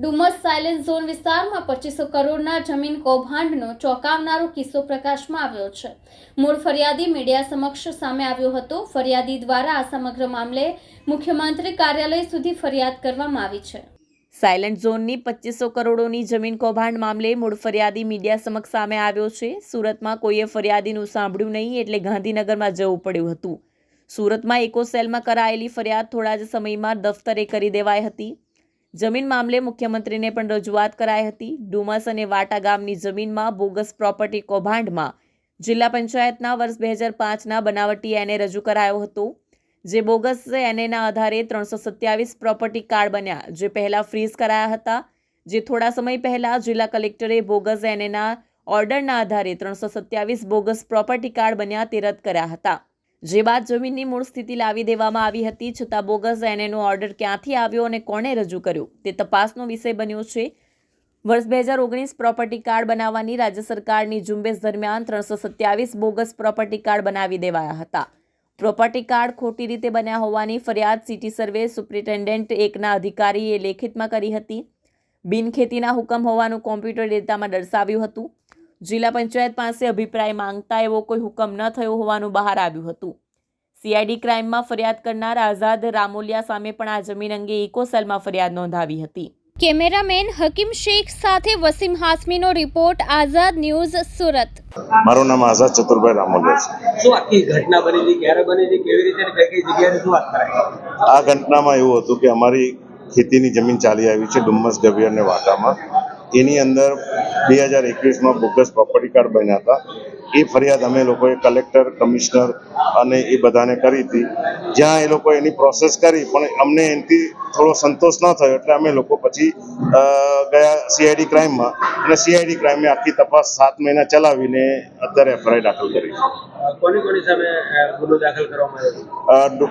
Dumas silence zone વિસ્તારમાં પચીસો કરોડના જમીન કૌભાંડનો ચોંકાવનારો કિસ્સો પ્રકાશમાં આવ્યો છે. મૂળ ફરિયાદી મીડિયા સમક્ષ સામે આવ્યો હતો. ફરિયાદી દ્વારા આ સમગ્ર મામલે મુખ્યમંત્રી કાર્યાલય સુધી ફરિયાદ કરવામાં આવી છે. સાયલેન્ટ ઝોનની પચીસો કરોડોની જમીન કૌભાંડ મામલે મૂળ ફરિયાદી મીડિયા સમક્ષ સામે આવ્યો છે. સુરતમાં કોઈએ ફરિયાદીનું સાંભળ્યું નહીં એટલે ગાંધીનગરમાં જવું પડ્યું હતું. સુરતમાં ઇકોસેલમાં કરાયેલી ફરિયાદ થોડા જ સમયમાં દફતરે કરી દેવાઈ હતી. જમીન મામલે મુખ્યમંત્રીને પણ રજૂઆત કરાઈ હતી. ડુમસ અને વાટા ગામની જમીનમાં બોગસ પ્રોપર્ટી કૌભાંડમાં જિલ્લા પંચાયતના વર્ષ બે હજાર પાંચના બનાવટી એને રજૂ કરાયો હતો, જે બોગસ એનએના આધારે ત્રણસો સત્યાવીસ પ્રોપર્ટી કાર્ડ બન્યા, જે પહેલાં ફ્રીઝ કરાયા હતા. જે થોડા સમય પહેલાં જિલ્લા કલેક્ટરે બોગસ એનએના ઓર્ડરના આધારે ત્રણસો સત્યાવીસ બોગસ પ્રોપર્ટી કાર્ડ બન્યા તે રદ કર્યા હતા. જે બાદ જમીનની મૂળ સ્થિતિ લાવી દેવામાં આવી હતી, છતાં બોગસ એનએનો ઓર્ડર ક્યાંથી આવ્યો અને કોણે રજૂ કર્યો? તે તપાસનો વિષય બન્યો છે. વર્ષ બે હજાર ઓગણીસ પ્રોપર્ટી કાર્ડ બનાવવાની રાજ્ય સરકારની ઝુંબેશ દરમિયાન ત્રણસો સત્યાવીસ બોગસ પ્રોપર્ટી કાર્ડ બનાવી દેવાયા હતા. પ્રોપર્ટી કાર્ડ ખોટી રીતે બન્યા હોવાની ફરિયાદ સિટી સર્વે સુપ્રિન્ટેન્ડન્ટ એકના અધિકારીએ લેખિતમાં કરી હતી. બિનખેતીના હુકમ હોવાનું કોમ્પ્યુટર ડેટામાં દર્શાવ્યું હતું. જિલ્લા પંચાયત પાસે અભિપ્રાય માંગતા એવો કોઈ હુકમ ન થયો હોવાનું બહાર આવ્યું હતું. સીઆઈડી ક્રાઇમમાં ફરિયાદ કરનાર આઝાદ રામોલિયા સામે પણ આ જમીન અંગે ઇકોસેલમાં ફરિયાદ નોંધાવી હતી. કેમેરામેન હકીમ શેખ સાથે વસીમ હાસમીનો રિપોર્ટ આઝાદ ન્યૂઝ સુરત. મારું નામ આઝાદ ચતુરભાઈ રામોલિયા છે. શું આખી ઘટના બની હતી? ક્યારે બની હતી? કેવી રીતે કઈ કઈ જગ્યાએ શું વાત કરાય આ ઘટનામાં એવું હતું કે અમારી ખેતીની જમીન ચાલી આવી છે ડુમ્મસ ગભી અને વાટામાં. એની અંદર બે હજાર એકવીસમાં બોગસ પ્રોપર્ટી કાર્ડ બન્યા હતા. એ ફરિયાદ અમે લોકોએ કલેક્ટર કમિશનર અને એ બધાને કરી હતી. જ્યાં એ લોકો એની પ્રોસેસ કરી પણ અમને એનાથી થોડો સંતોષ ન થયો એટલે અમે લોકો પછી ગયા સીઆઈડી ક્રાઇમમાં અને સીઆઈડી ક્રાઇમે આખી તપાસ સાત મહિના ચલાવીને અત્યારે એફઆઈઆર દાખલ કરી છે.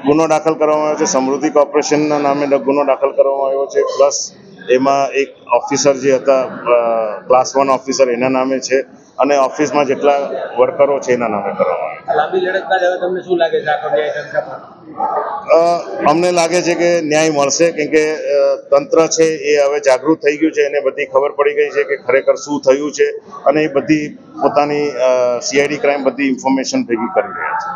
ગુનો દાખલ કરવામાં આવ્યો છે? સમૃદ્ધિ કોર્પોરેશનના નામે ગુનો દાખલ કરવામાં આવ્યો છે. પ્લસ એમાં એક ઓફિસર જે હતા ક્લાસ વન ઓફિસર એના નામે છે અને ઓફિસમાં જેટલા વર્કરો છે એના નામે કરવામાં અમને લાગે છે કે ન્યાય મળશે કેમ કે તંત્ર છે એ હવે જાગૃત થઈ ગયું છે એને બધી ખબર પડી ગઈ છે કે ખરેખર શું થયું છે અને એ બધી પોતાની સીઆઈડી ક્રાઇમ બધી ઇન્ફોર્મેશન ભેગી કરી રહ્યા છે.